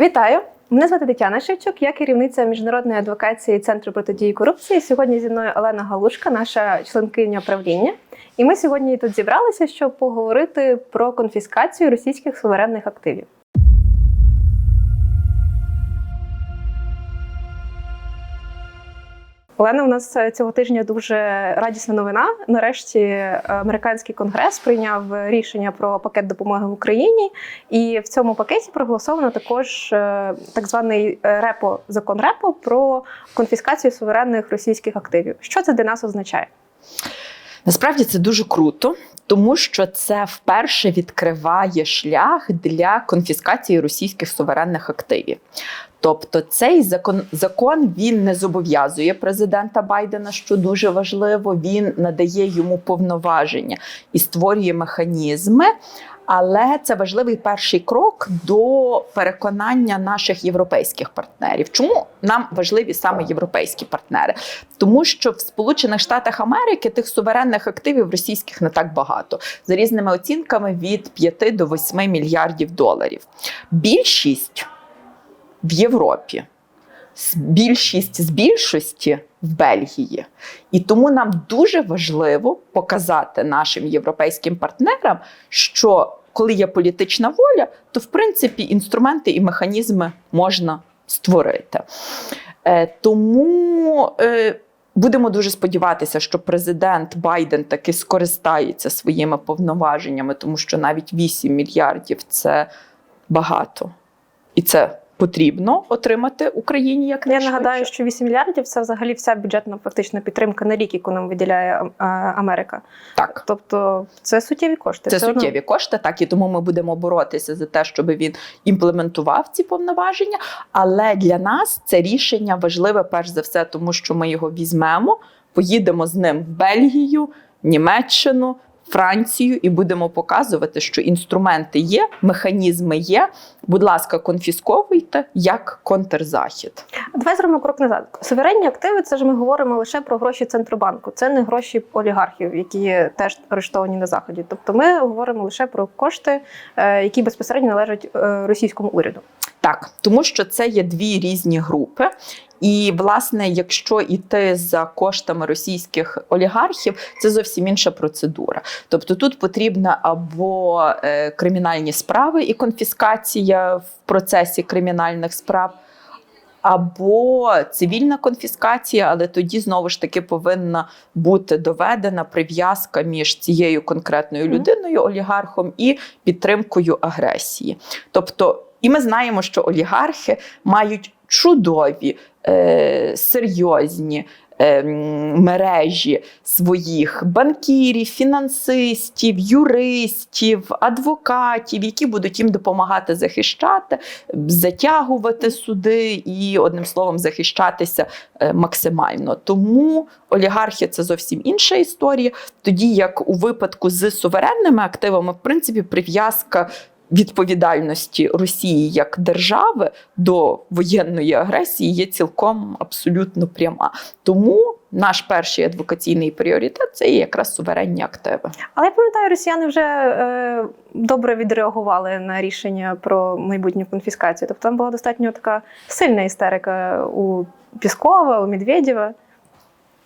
Вітаю! Мене звати Тетяна Шевчук, я керівниця міжнародної адвокації Центру протидії корупції. Сьогодні зі мною Олена Галушка, наша членкиня правління. І ми сьогодні тут зібралися, щоб поговорити про конфіскацію російських суверенних активів. Олена, у нас е, цього тижня дуже радісна новина. Нарешті е, американський конгрес прийняв рішення про пакет допомоги в Україні, і в цьому пакеті проголосовано також е, так званий репо закон репо про конфіскацію суверенних російських активів. Що це для нас означає? Насправді це дуже круто, тому що це вперше відкриває шлях для конфіскації російських суверенних активів. Тобто цей закон закон він не зобов'язує президента Байдена, що дуже важливо. Він надає йому повноваження і створює механізми. Але це важливий перший крок до переконання наших європейських партнерів. Чому нам важливі саме європейські партнери? Тому що в Сполучених Штатах Америки тих суверенних активів російських не так багато, за різними оцінками від 5 до 8 мільярдів доларів. Більшість в Європі, більшість з більшості в Бельгії. І тому нам дуже важливо показати нашим європейським партнерам, що коли є політична воля, то в принципі інструменти і механізми можна створити. Е, тому е, будемо дуже сподіватися, що президент Байден таки скористається своїми повноваженнями, тому що навіть 8 мільярдів це багато. І це потрібно отримати Україні як Я нагадаю, що 8 мільярдів це взагалі вся бюджетна фактична підтримка на рік, яку нам виділяє е, Америка. так. Тобто це суттєві кошти. Це одно. суттєві кошти, так і тому ми будемо боротися за те, щоб він імплементував ці повноваження. Але для нас це рішення важливе перш за все, тому що ми його візьмемо, поїдемо з ним в Бельгію, Німеччину. Францію і будемо показувати, що інструменти є, механізми є. Будь ласка, конфісковуйте як контрзахід. Давай зробимо крок назад. Суверенні активи це ж ми говоримо лише про гроші центробанку. Це не гроші олігархів, які теж арештовані на заході. Тобто, ми говоримо лише про кошти, е, які безпосередньо належать е, російському уряду. Так, тому що це є дві різні групи. І, власне, якщо йти за коштами російських олігархів, це зовсім інша процедура. Тобто тут потрібна або е, кримінальні справи і конфіскація в процесі кримінальних справ. Або цивільна конфіскація, але тоді знову ж таки повинна бути доведена прив'язка між цією конкретною людиною, олігархом, і підтримкою агресії. Тобто, і ми знаємо, що олігархи мають чудові, е, серйозні е, мережі своїх банкірів, фінансистів, юристів, адвокатів, які будуть їм допомагати захищати, затягувати суди і, одним словом, захищатися е, максимально. Тому олігархи це зовсім інша історія. Тоді як у випадку з суверенними активами, в принципі, прив'язка відповідальності Росії як держави до воєнної агресії є цілком абсолютно пряма. Тому наш перший адвокаційний пріоритет це якраз суверенні активи. Але я пам'ятаю, росіяни вже е, добре відреагували на рішення про майбутню конфіскацію. Тобто там була достатньо така сильна істерика у Піскова, у Медведєва.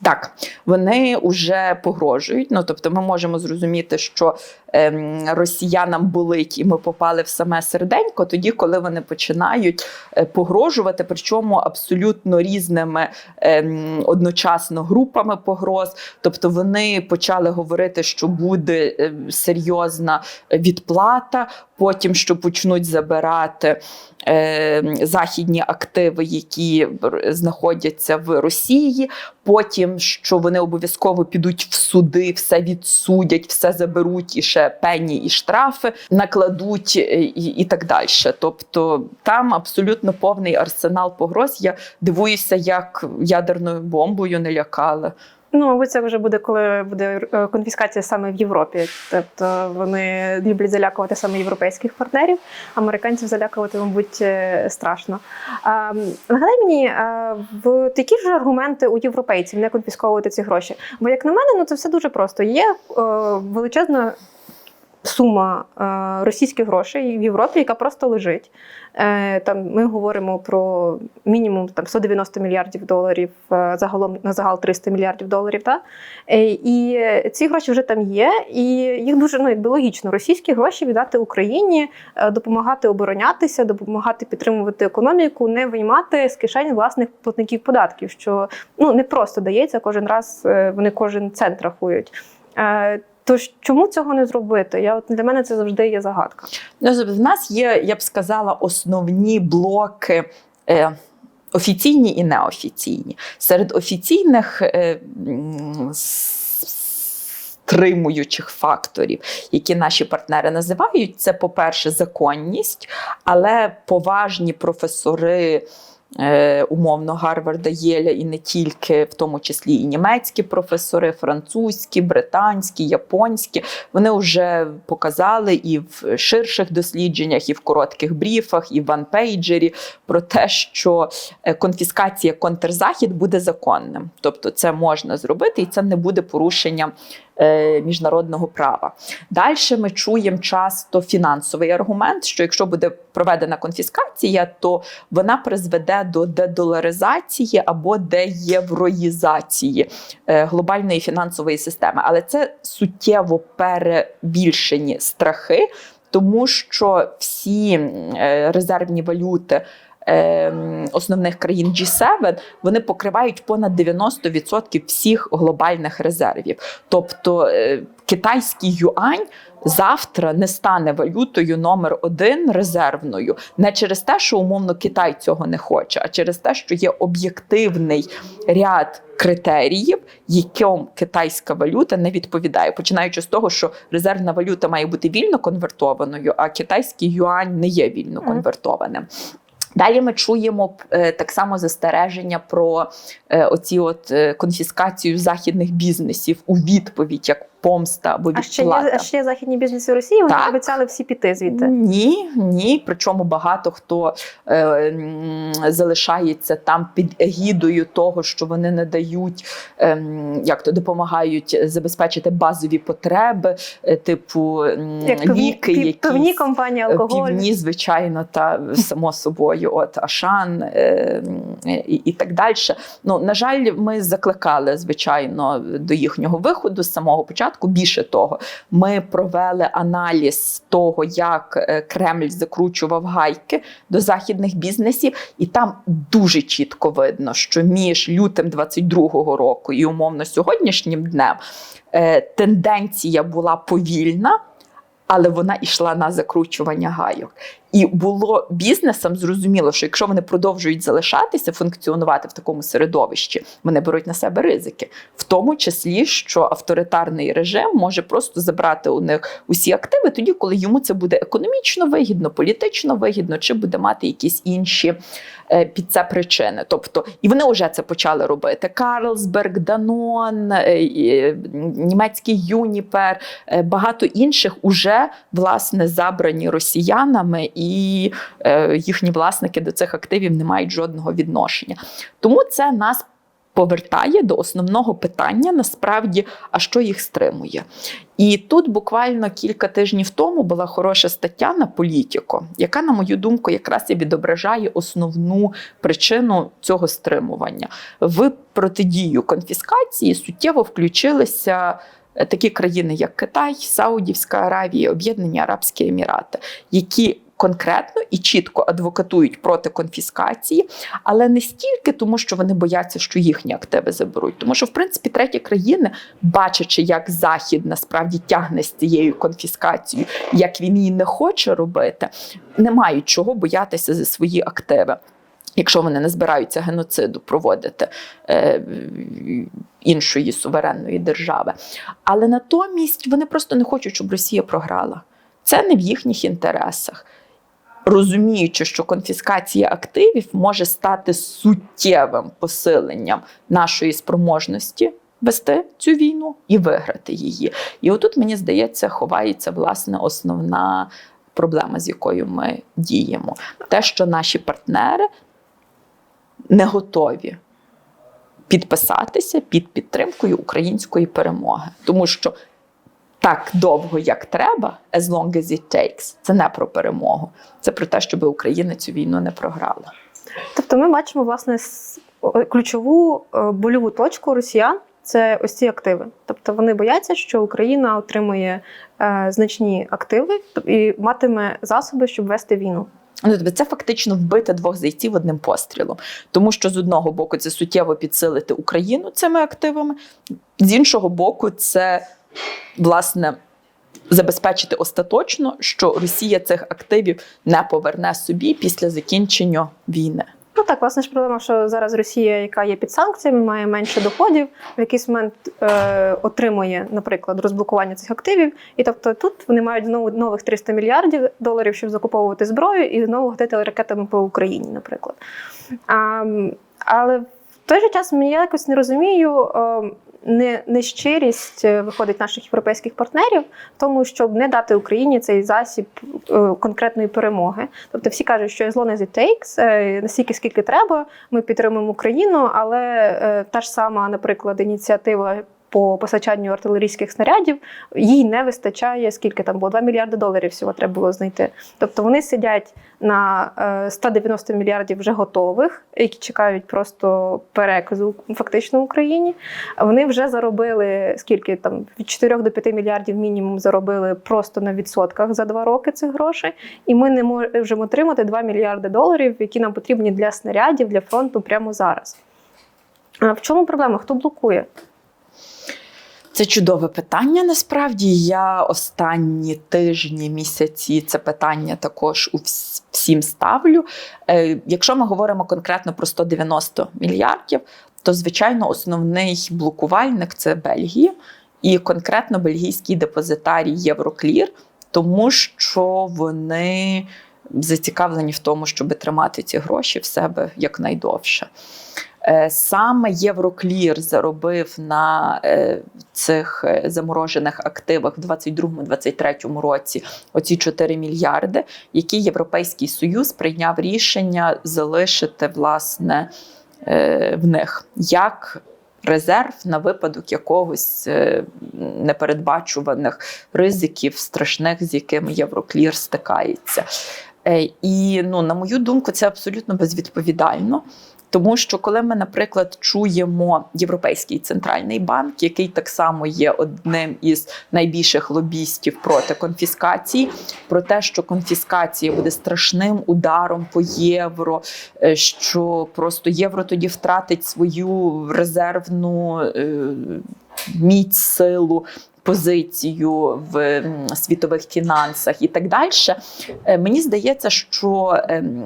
Так, вони вже погрожують. Ну тобто, ми можемо зрозуміти, що ем, росіянам болить, і ми попали в саме серденько, тоді, коли вони починають е, погрожувати, причому абсолютно різними ем, одночасно групами погроз. Тобто вони почали говорити, що буде е, серйозна відплата, потім що почнуть забирати е, західні активи, які знаходяться в Росії. Потім що вони обов'язково підуть в суди, все відсудять, все заберуть і ще пені і штрафи накладуть е, і, і так далі. Тобто там абсолютно повний арсенал погроз. Я дивуюся, як ядерною бомбою не лякали. Ну, мабуть, це вже буде, коли буде е, конфіскація саме в Європі. Тобто вони люблять залякувати саме європейських партнерів. Американців залякувати, мабуть, е, страшно. Нагадай мені, в які ж аргументи у європейців не конфісковувати ці гроші? Бо, як на мене, ну це все дуже просто. Є е, величезна сума е, російських грошей в Європі, яка просто лежить. Е, Там ми говоримо про мінімум там 190 мільярдів доларів, е, загалом на загал 300 мільярдів доларів. Та? І ці гроші вже там є, і їх дуже ну, якби логічно. Російські гроші віддати Україні, допомагати оборонятися, допомагати підтримувати економіку, не виймати з кишень власних платників податків, що ну не просто дається кожен раз. Вони кожен цент рахують. Е, Тож чому цього не зробити? Я от для мене це завжди є загадка. Ну, в нас є, я б сказала, основні блоки. Е, Офіційні і неофіційні. Серед офіційних е, стримуючих факторів, які наші партнери називають, це, по-перше, законність, але поважні професори. Е, Умовно Гарварда, Єля і не тільки, в тому числі і німецькі професори, французькі, британські, японські. Вони вже показали і в ширших дослідженнях, і в коротких бріфах, і в ванпейджері про те, що е, конфіскація контрзахід буде законним. Тобто це можна зробити, і це не буде порушенням міжнародного права. Далі ми чуємо часто фінансовий аргумент, що якщо буде проведена конфіскація, то вона призведе до дедоларизації або деєвроїзації е, глобальної фінансової системи. Але це суттєво перебільшені страхи, тому що всі е, резервні валюти. Е, Основних країн G7 вони покривають понад 90% всіх глобальних резервів. Тобто е, китайський юань завтра не стане валютою номер один резервною не через те, що умовно Китай цього не хоче, а через те, що є об'єктивний ряд критеріїв, яким китайська валюта не відповідає, починаючи з того, що резервна валюта має бути вільно конвертованою, а китайський юань не є вільно конвертованим. Далі ми чуємо е, так само застереження про е, оці от е, конфіскацію західних бізнесів у відповідь як помста або А ще є, а ще є західні бізнеси Росії. Вони Так. обіцяли всі піти звідти. Ні, ні. Причому багато хто е, залишається там під егідою того, що вони не дають, ем, як то допомагають забезпечити базові потреби, е, типу Як ліки, пів- якісь. пивні компанії, алкоголь. Півні, звичайно, та само собою, от Ашан е, і, і так далі. Ну, на жаль, ми закликали, звичайно, до їхнього виходу з самого початку. Більше того, ми провели аналіз того, як е, Кремль закручував гайки до західних бізнесів, і там дуже чітко видно, що між лютим 22-го року і умовно сьогоднішнім днем е, тенденція була повільна але вона йшла на закручування гайок. І було бізнесам зрозуміло, що якщо вони продовжують залишатися, функціонувати в такому середовищі, вони беруть на себе ризики, в тому числі, що авторитарний режим може просто забрати у них усі активи тоді, коли йому це буде економічно вигідно, політично вигідно, чи буде мати якісь інші е, під це причини. Тобто, і вони вже це почали робити. Карлсберг, Данон, е, і, німецький Юніпер, е, багато інших уже власне забрані росіянами, і е, їхні власники до цих активів не мають жодного відношення. Тому це нас. Повертає до основного питання насправді, а що їх стримує. І тут буквально кілька тижнів тому була хороша стаття на політико, яка, на мою думку, якраз і відображає основну причину цього стримування. В протидію конфіскації суттєво включилися е, такі країни, як Китай, Саудівська Аравія, Об'єднані Арабські Емірати, які конкретно і чітко адвокатують проти конфіскації, але не стільки тому, що вони бояться, що їхні активи заберуть. Тому що, в принципі, треті країни, бачачи, як Захід насправді тягне з цією конфіскацією, як він її не хоче робити, не мають чого боятися за свої активи. Якщо вони не збираються геноциду проводити е, іншої суверенної держави. Але натомість вони просто не хочуть, щоб Росія програла. Це не в їхніх інтересах. Розуміючи, що конфіскація активів може стати суттєвим посиленням нашої спроможності вести цю війну і виграти її. І отут, мені здається, ховається власне основна проблема, з якою ми діємо. Те, що наші партнери не готові підписатися під підтримкою української перемоги, тому що так довго, як треба, as long as it takes, це не про перемогу. Це про те, щоб Україна цю війну не програла. Тобто ми бачимо власне ключову е, больову точку росіян. Це ось ці активи. Тобто вони бояться, що Україна отримує е, значні активи і матиме засоби, щоб вести війну. Ну, тобто це фактично вбити двох зайців одним пострілом. Тому що з одного боку це суттєво підсилити Україну цими активами, з іншого боку, це власне забезпечити остаточно, що Росія цих активів не поверне собі після закінчення війни. Ну так, власне ж проблема, що зараз Росія, яка є під санкціями, має менше доходів, в якийсь момент е, отримує, наприклад, розблокування цих активів. І тобто тут вони мають знову нових 300 мільярдів доларів, щоб закуповувати зброю і знову гатити ракетами по Україні, наприклад. А, але в той же час мені якось не розумію. е, Не, нещирість е, виходить наших європейських партнерів в тому, щоб не дати Україні цей засіб е, конкретної перемоги. Тобто всі кажуть, що as long as it takes, е, настільки скільки треба, ми підтримуємо Україну, але та ж сама, наприклад, ініціатива. По постачанню артилерійських снарядів їй не вистачає, скільки там було 2 мільярди доларів всього треба було знайти. Тобто вони сидять на е, 190 мільярдів вже готових, які чекають просто переказу фактично в Україні. Вони вже заробили скільки там від 4 до 5 мільярдів мінімум заробили просто на відсотках за два роки цих грошей. І ми не можемо отримати 2 мільярди доларів, які нам потрібні для снарядів для фронту прямо зараз. В чому проблема? Хто блокує? Це чудове питання. Насправді я останні тижні, місяці це питання також всім ставлю. Е, якщо ми говоримо конкретно про 190 мільярдів, то звичайно основний блокувальник це Бельгія і конкретно бельгійський депозитарій Євроклір, тому що вони зацікавлені в тому, щоб тримати ці гроші в себе якнайдовше. Е, Саме Євроклір заробив на е, цих е, заморожених активах в 2022-2023 році оці 4 мільярди, які Європейський Союз прийняв рішення залишити власне в них як резерв на випадок якогось непередбачуваних ризиків страшних, з якими Євроклір стикається. І ну, на мою думку, це абсолютно безвідповідально. Тому що коли ми, наприклад, чуємо Європейський центральний банк, який так само є одним із найбільших лобістів проти конфіскації, про те, що конфіскація буде страшним ударом по євро, е, що просто євро тоді втратить свою резервну е, міць силу. Позицію в світових фінансах і так далі. Е, Мені здається, що ем,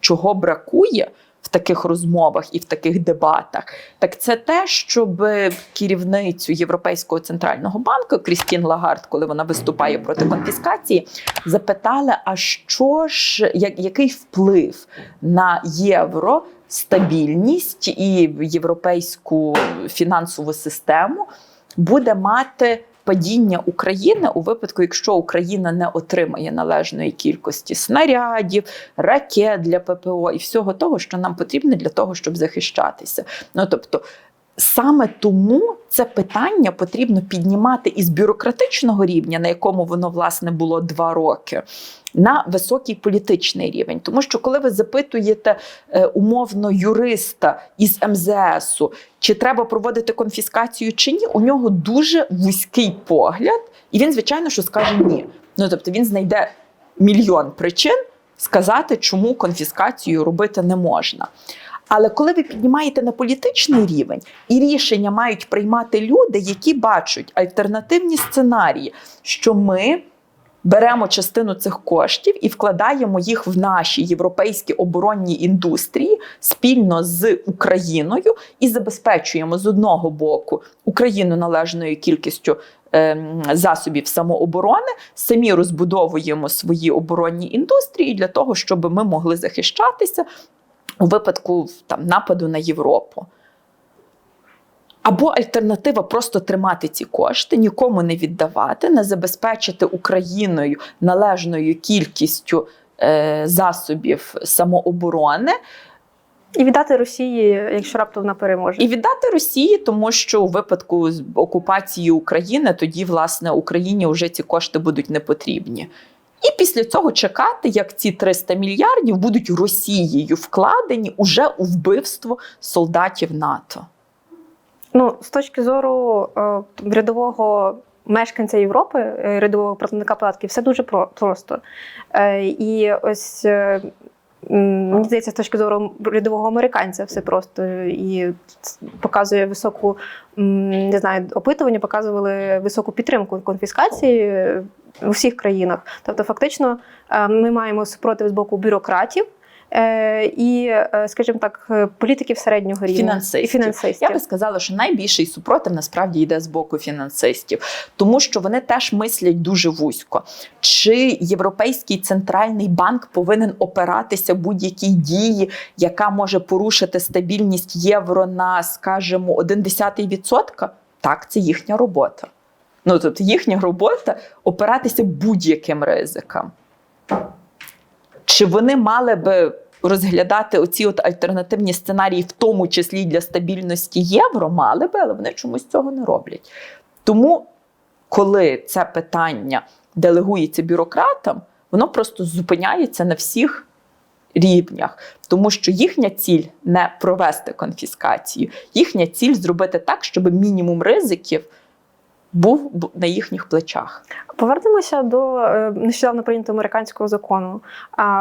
чого бракує в таких розмовах і в таких дебатах, так це те, щоб керівницю Європейського центрального банку Крістін Лагард, коли вона виступає проти конфіскації, запитали: а що ж, як, який вплив на євро? Стабільність і європейську фінансову систему буде мати падіння України у випадку, якщо Україна не отримає належної кількості снарядів, ракет для ППО і всього того, що нам потрібно для того, щоб захищатися. Ну тобто. Саме тому це питання потрібно піднімати із бюрократичного рівня, на якому воно власне було два роки, на високий політичний рівень. Тому що коли ви запитуєте е, умовно юриста із МЗСу, чи треба проводити конфіскацію чи ні, у нього дуже вузький погляд, і він, звичайно, що скаже ні. Ну тобто він знайде мільйон причин сказати, чому конфіскацію робити не можна. Але коли ви піднімаєте на політичний рівень, і рішення мають приймати люди, які бачать альтернативні сценарії, що ми беремо частину цих коштів і вкладаємо їх в наші європейські оборонні індустрії спільно з Україною і забезпечуємо з одного боку Україну належною кількістю. ем, Засобів самооборони самі розбудовуємо свої оборонні індустрії для того, щоб ми могли захищатися у випадку там нападу на Європу. Або альтернатива просто тримати ці кошти, нікому не віддавати, не забезпечити Україною належною кількістю е, засобів самооборони. І віддати Росії, якщо раптом вона переможе. І віддати Росії, тому що у випадку окупації України тоді, власне, Україні вже ці кошти будуть не потрібні. І після цього чекати, як ці 300 мільярдів будуть Росією вкладені уже у вбивство солдатів НАТО. Ну, з точки зору е, рядового мешканця Європи, е, рядового платника податків, все дуже про- просто. Е, і ось мені здається, з точки зору рядового американця, все просто і показує високу, не знаю, опитування показували високу підтримку конфіскації е, у всіх країнах. Тобто, фактично, ми маємо супротив з боку бюрократів. Е, І, е, скажімо так, е, політиків середнього рівня Фінансистів. і фінансистів. Я би сказала, що найбільший супротив насправді йде з боку фінансистів, тому що вони теж мислять дуже вузько. Чи Європейський центральний банк повинен опиратися будь-якій дії, яка може порушити стабільність євро на, скажімо, 1,1%? Так, це їхня робота. Ну тобто їхня робота опиратися будь-яким ризикам. Чи вони мали би розглядати оці от альтернативні сценарії, в тому числі для стабільності євро, мали би, але вони чомусь цього не роблять. Тому, коли це питання делегується бюрократам, воно просто зупиняється на всіх рівнях, тому що їхня ціль не провести конфіскацію, їхня ціль зробити так, щоб мінімум ризиків був на їхніх плечах. Повернемося до е, нещодавно прийнятого американського закону.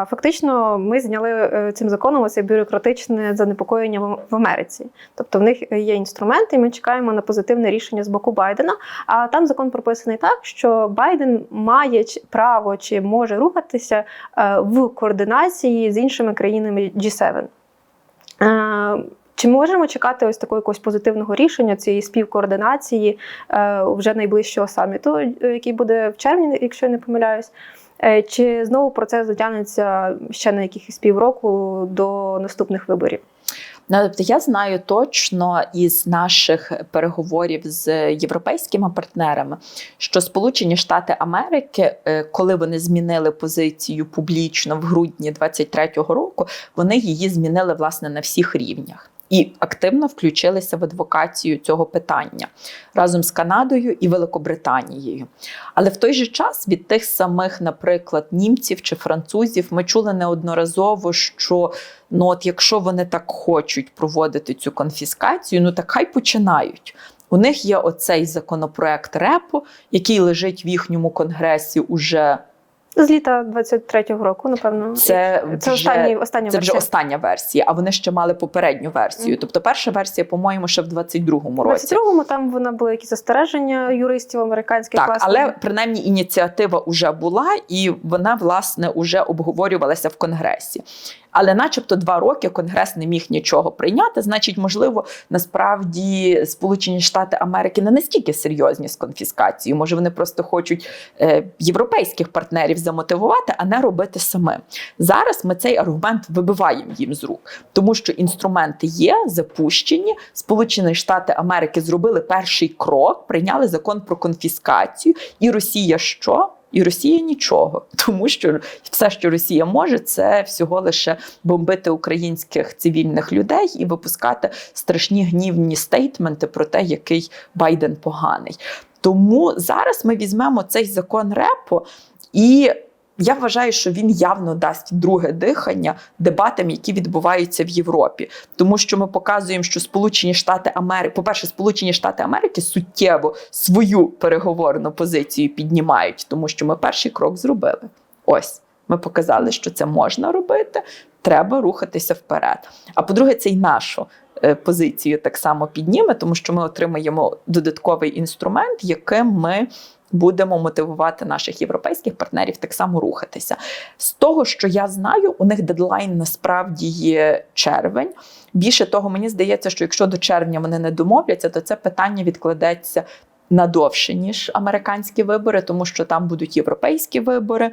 Фактично, ми зняли е, цим законом це бюрократичне занепокоєння в- в Америці. Тобто, в них є інструменти, і ми чекаємо на позитивне рішення з боку Байдена. А там закон прописаний так, що Байден має право чи може рухатися е, в координації з іншими країнами G7. Чи можемо чекати ось такого якогось позитивного рішення цієї співкоординації е, вже найближчого саміту, е, який буде в червні, якщо я не помиляюсь? Е, Чи знову процес затягнеться ще на якихось півроку до наступних виборів? Ну, тобто я знаю точно із наших переговорів з європейськими партнерами, що Сполучені Штати Америки, коли вони змінили позицію публічно в грудні 23-го року, вони її змінили власне на всіх рівнях. І активно включилися в адвокацію цього питання разом з Канадою і Великобританією. Але в той же час від тих самих, наприклад, німців чи французів, ми чули неодноразово, що ну от якщо вони так хочуть проводити цю конфіскацію, ну так хай починають. У них є оцей законопроект РЕПО, який лежить в їхньому конгресі уже З літа 23-го року, напевно. це, це вже, останні, остання це вже версія. остання версія, а вони ще мали попередню версію. Mm. Тобто перша версія, по-моєму, ще в 22-му році. році. 22-му там вона були якісь застереження юристів американських. Так, власне. але принаймні ініціатива вже була, і вона власне вже обговорювалася в конгресі. Але, начебто, два роки конгрес не міг нічого прийняти. Значить, можливо, насправді Сполучені Штати Америки не настільки серйозні з конфіскацією. Може, вони просто хочуть е, європейських партнерів замотивувати, а не робити самим. Зараз ми цей аргумент вибиваємо їм з рук, тому що інструменти є запущені. Сполучені Штати Америки зробили перший крок, прийняли закон про конфіскацію, і Росія що? І Росія нічого, тому що все, що Росія може, це всього лише бомбити українських цивільних людей і випускати страшні гнівні стейтменти про те, який Байден поганий. Тому зараз ми візьмемо цей закон РЕПО і. Я вважаю, що він явно дасть друге дихання дебатам, які відбуваються в Європі, тому що ми показуємо, що Сполучені Штати Америки, по-перше, Сполучені Штати Америки суттєво свою переговорну позицію піднімають, тому що ми перший крок зробили. Ось ми показали, що це можна робити. Треба рухатися вперед. А по-друге, це й нашу е, позицію так само підніме, тому що ми отримаємо додатковий інструмент, яким ми будемо мотивувати наших європейських партнерів так само рухатися. З того, що я знаю, у них дедлайн насправді є червень. Більше того, мені здається, що якщо до червня вони не домовляться, то це питання відкладеться надовше, ніж американські вибори, тому що там будуть європейські вибори.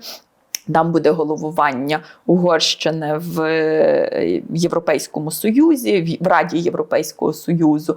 Там буде головування Угорщини в е, Європейському Союзі, в- Раді Європейського Союзу.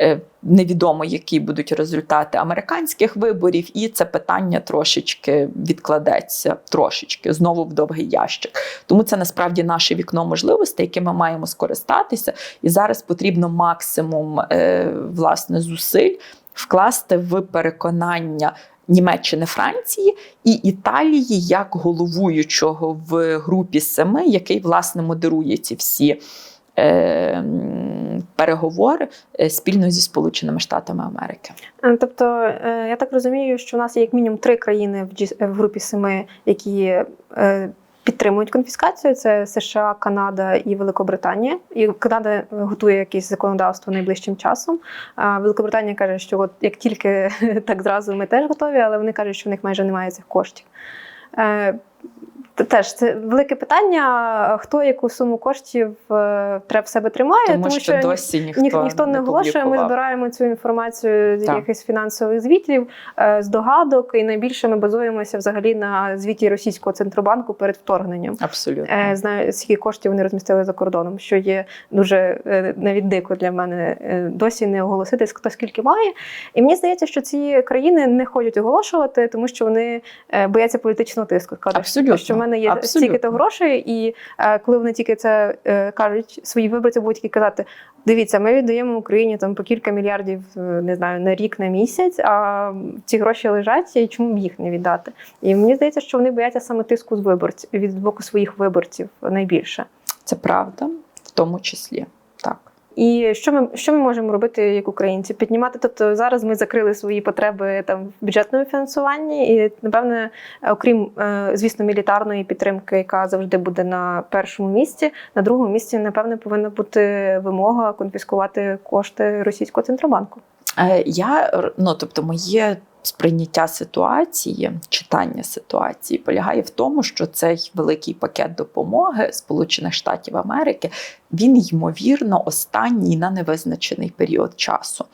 Е, Невідомо, які будуть результати американських виборів, і це питання трошечки відкладеться, трошечки знову в довгий ящик. Тому це насправді наше вікно можливостей, яке ми маємо скористатися. І зараз потрібно максимум е, власне зусиль вкласти в переконання Німеччини, Франції і Італії як головуючого в групі семи, який власне модерує ці всі. е, Переговори е, спільно зі Сполученими Штатами Америки. Е, Тобто, е, я так розумію, що у нас є як мінімум три країни в в групі семи, які е, підтримують конфіскацію: це США, Канада і Великобританія. І Канада готує якесь законодавство найближчим часом. А Великобританія каже, що от як тільки так зразу ми теж готові, але вони кажуть, що в них майже немає цих коштів. Теж це велике питання. Хто яку суму коштів е, треба в себе тримає, Тому, що, досі ніхто, Ніхто, ніхто не оголошує. Ми збираємо цю інформацію з Так. якихось фінансових звітів, е, з догадок, і найбільше ми базуємося взагалі на звіті російського центробанку перед вторгненням. Абсолютно. Е, Знаю, скільки коштів вони розмістили за кордоном, що є дуже навіть дико для мене досі не оголосити, хто скільки має. І мені здається, що ці країни не хочуть оголошувати, тому що вони бояться політичного тиску. Кажуть, Абсолютно. що в мене є Абсолютно. стільки-то грошей, і е, коли вони тільки це е, кажуть, свої виборці будуть тільки казати: дивіться, ми віддаємо Україні там по кілька мільярдів, е, не знаю, на рік, на місяць, а ці гроші лежать, і чому б їх не віддати? І мені здається, що вони бояться саме тиску з виборців від боку своїх виборців найбільше. Це правда, в тому числі. І що ми що ми можемо робити як українці? Піднімати. Тобто зараз ми закрили свої потреби там в бюджетному фінансуванні, і напевне, окрім е, звісно, мілітарної підтримки, яка завжди буде на першому місці, на другому місці, напевне, повинна бути вимога конфіскувати кошти російського центробанку. Е, Я ну, тобто, моє сприйняття ситуації, читання ситуації полягає в тому, що цей великий пакет допомоги Сполучених Штатів Америки він ймовірно останній на невизначений період часу.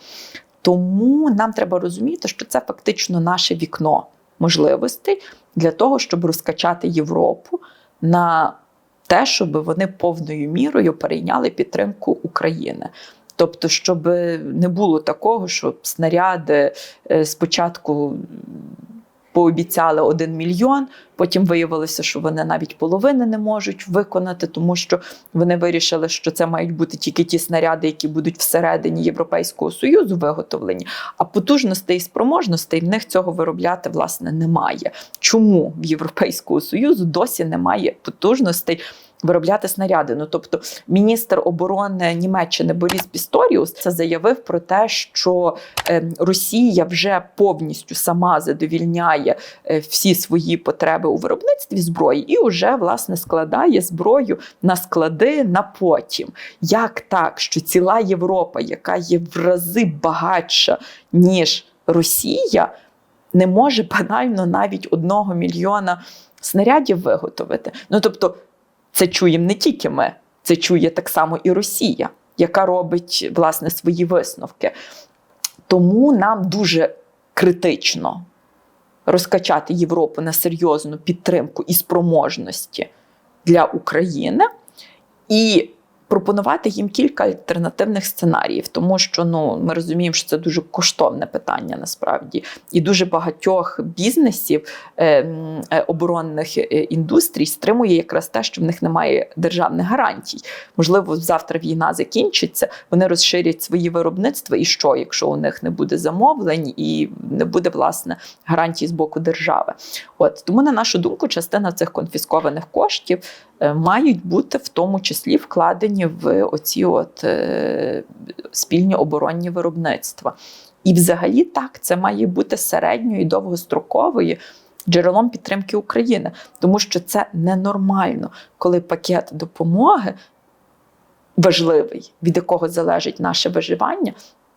Тому нам треба розуміти, що це фактично наше вікно можливостей для того, щоб розкачати Європу на те, щоб вони повною мірою перейняли підтримку України. Тобто, щоб не було такого, що снаряди е, спочатку пообіцяли 1 мільйон, потім виявилося, що вони навіть половини не можуть виконати, тому що вони вирішили, що це мають бути тільки ті снаряди, які будуть всередині Європейського Союзу виготовлені, а потужностей і спроможностей в них цього виробляти власне немає. Чому в Європейського Союзу досі немає потужностей? Виробляти снаряди. Ну тобто, міністр оборони Німеччини Боріс Пісторіус це заявив про те, що е, Росія вже повністю сама задовільняє е, всі свої потреби у виробництві зброї і вже власне складає зброю на склади на потім. Як так, що ціла Європа, яка є в рази багатша ніж Росія, не може банально навіть одного мільйона снарядів виготовити? Ну тобто. Це чуємо не тільки ми, це чує так само і Росія, яка робить власне свої висновки. Тому нам дуже критично розкачати Європу на серйозну підтримку і спроможності для України і пропонувати їм кілька альтернативних сценаріїв, тому що ну ми розуміємо, що це дуже коштовне питання насправді, і дуже багатьох бізнесів е, е, оборонних е, індустрій стримує якраз те, що в них немає державних гарантій. Можливо, завтра війна закінчиться, вони розширять свої виробництва, і що, якщо у них не буде замовлень і не буде власне гарантій з боку держави. От тому, на нашу думку, частина цих конфіскованих коштів мають бути в тому числі вкладені в оці от е, спільні оборонні виробництва. І, взагалі, так, це має бути середньої і довгострокової джерелом підтримки України, тому що це ненормально, коли пакет допомоги важливий, від якого залежить наше виживання,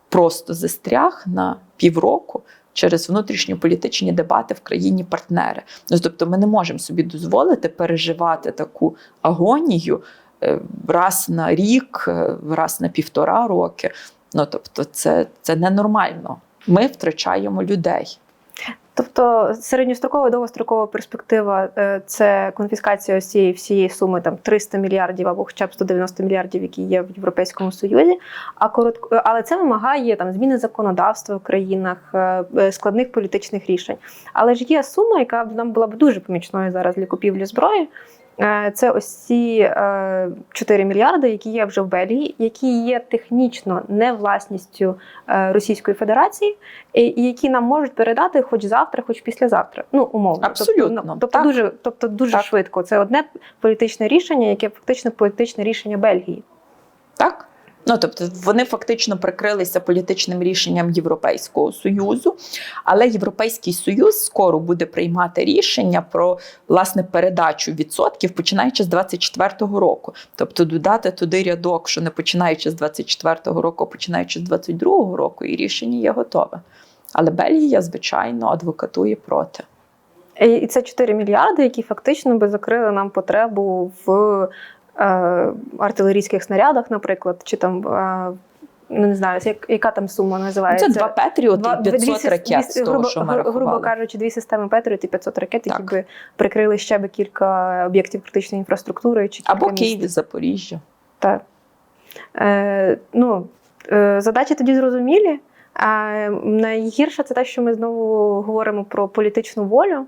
просто застряг на півроку через внутрішньополітичні дебати в країні партнери. Ну, тобто, ми не можемо собі дозволити переживати таку агонію е, раз на рік, е, раз на півтора роки. Ну тобто, це, це ненормально. Ми втрачаємо людей. Тобто середньострокова і довгострокова перспектива е, це конфіскація усієї всієї суми там 300 мільярдів або хоча б 190 мільярдів, які є в Європейському Союзі. А коротко, але це вимагає там зміни законодавства в країнах, е, е, складних політичних рішень. Але ж є сума, яка нам була б дуже помічною зараз для купівлі зброї. Е, Це ось ці е, 4 мільярди, які є вже в Бельгії, які є технічно не власністю е, Російської Федерації, і, які нам можуть передати хоч завтра, хоч післязавтра. Ну умовно, Абсолютно, Тобто, тобто так. дуже, тобто дуже Так. швидко. Це одне політичне рішення, яке фактично політичне рішення Бельгії. Так? Ну, тобто вони фактично прикрилися політичним рішенням Європейського Союзу, але Європейський Союз скоро буде приймати рішення про власне передачу відсотків, починаючи з 24-го року. Тобто додати туди рядок, що не починаючи з 24-го року, а починаючи з 22-го року, і рішення є готове. Але Бельгія, звичайно, адвокатує проти. І це 4 мільярди, які фактично би закрили нам потребу в артилерійських снарядах, наприклад, чи там. Е, Ну, не знаю, як, яка там сума називається? Це два Петріоти і 500 сис- ракет дві- з того, грубо, що ми гру- грубо рахували. кажучи, дві системи Петріот і 500 ракет, які би прикрили ще би кілька об'єктів критичної інфраструктури чи Або. Київ, Запоріжжя. Так. Е, ну, е, задачі тоді зрозумілі. А найгірше це те, що ми знову говоримо про політичну волю е,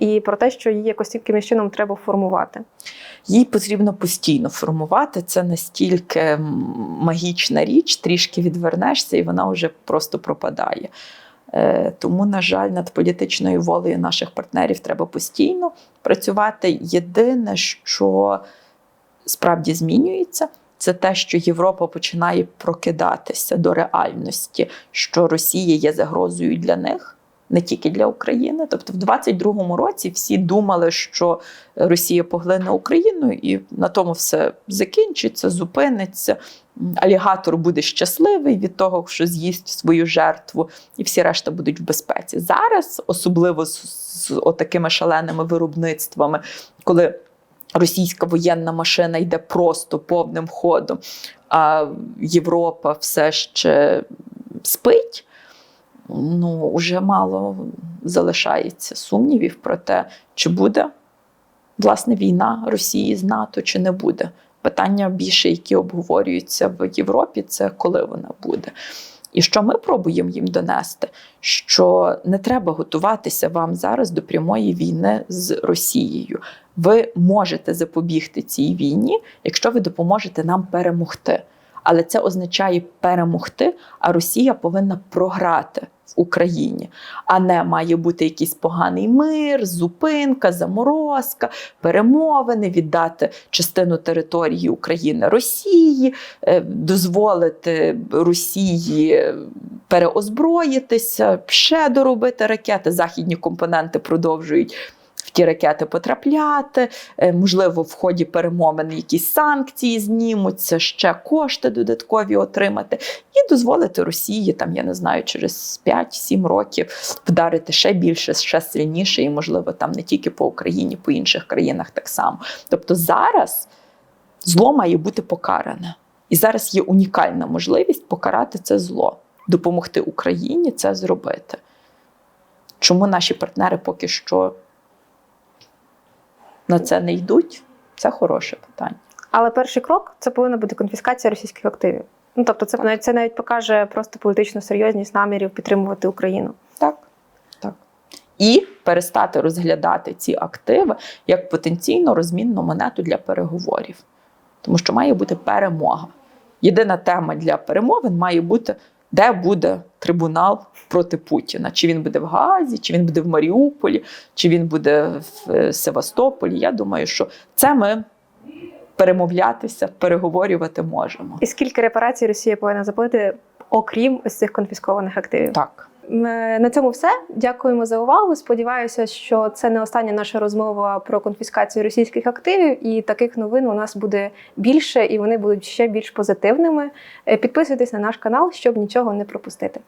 і про те, що її якось якимось чином треба формувати. Їй потрібно постійно формувати. Це настільки магічна річ, трішки відвернешся, і вона вже просто пропадає. Е, Тому, на жаль, над політичною волею наших партнерів треба постійно працювати. Єдине, що справді змінюється, це те, що Європа починає прокидатися до реальності, що Росія є загрозою для них. Не тільки для України, тобто в 22-му році всі думали, що Росія поглине Україну, і на тому все закінчиться, зупиниться. Алігатор буде щасливий від того, що з'їсть свою жертву, і всі решта будуть в безпеці. Зараз, особливо з, з отакими шаленими виробництвами, коли російська воєнна машина йде просто повним ходом, а Європа все ще спить. Ну, уже мало залишається сумнівів про те, чи буде власне війна Росії з НАТО, чи не буде. Питання більше, які обговорюються в Європі, це коли вона буде. І що ми пробуємо їм донести? Що не треба готуватися вам зараз до прямої війни з Росією. Ви можете запобігти цій війні, якщо ви допоможете нам перемогти. Але це означає перемогти, а Росія повинна програти в Україні, а не має бути якийсь поганий мир, зупинка, заморозка, перемовини, віддати частину території України Росії, е, дозволити Росії переозброїтися, ще доробити ракети. Західні компоненти продовжують. Ті ракети потрапляти, е, можливо, в ході перемовин якісь санкції знімуться, ще кошти додаткові отримати, і дозволити Росії, там я не знаю, через 5-7 років вдарити ще більше, ще сильніше, і можливо, там не тільки по Україні, по інших країнах так само. Тобто зараз зло має бути покаране, і зараз є унікальна можливість покарати це зло, допомогти Україні це зробити. Чому наші партнери поки що на це не йдуть? Це хороше питання. Але перший крок це повинна бути конфіскація російських активів. Ну тобто, це навіть це навіть покаже просто політичну серйозність намірів підтримувати Україну. Так. так. І перестати розглядати ці активи як потенційно розмінну монету для переговорів. Тому що має бути перемога. Єдина тема для перемовин має бути, де буде трибунал проти Путіна. Чи він буде в Газі, чи він буде в Маріуполі, чи він буде в е, Севастополі. Я думаю, що це ми перемовлятися, переговорювати можемо. І скільки репарацій Росія повинна заплатити, окрім ось цих конфіскованих активів? Так. Е, На цьому все. Дякуємо за увагу. Сподіваюся, що це не остання наша розмова про конфіскацію російських активів, і таких новин у нас буде більше, і вони будуть ще більш позитивними. Е, Підписуйтесь на наш канал, щоб нічого не пропустити.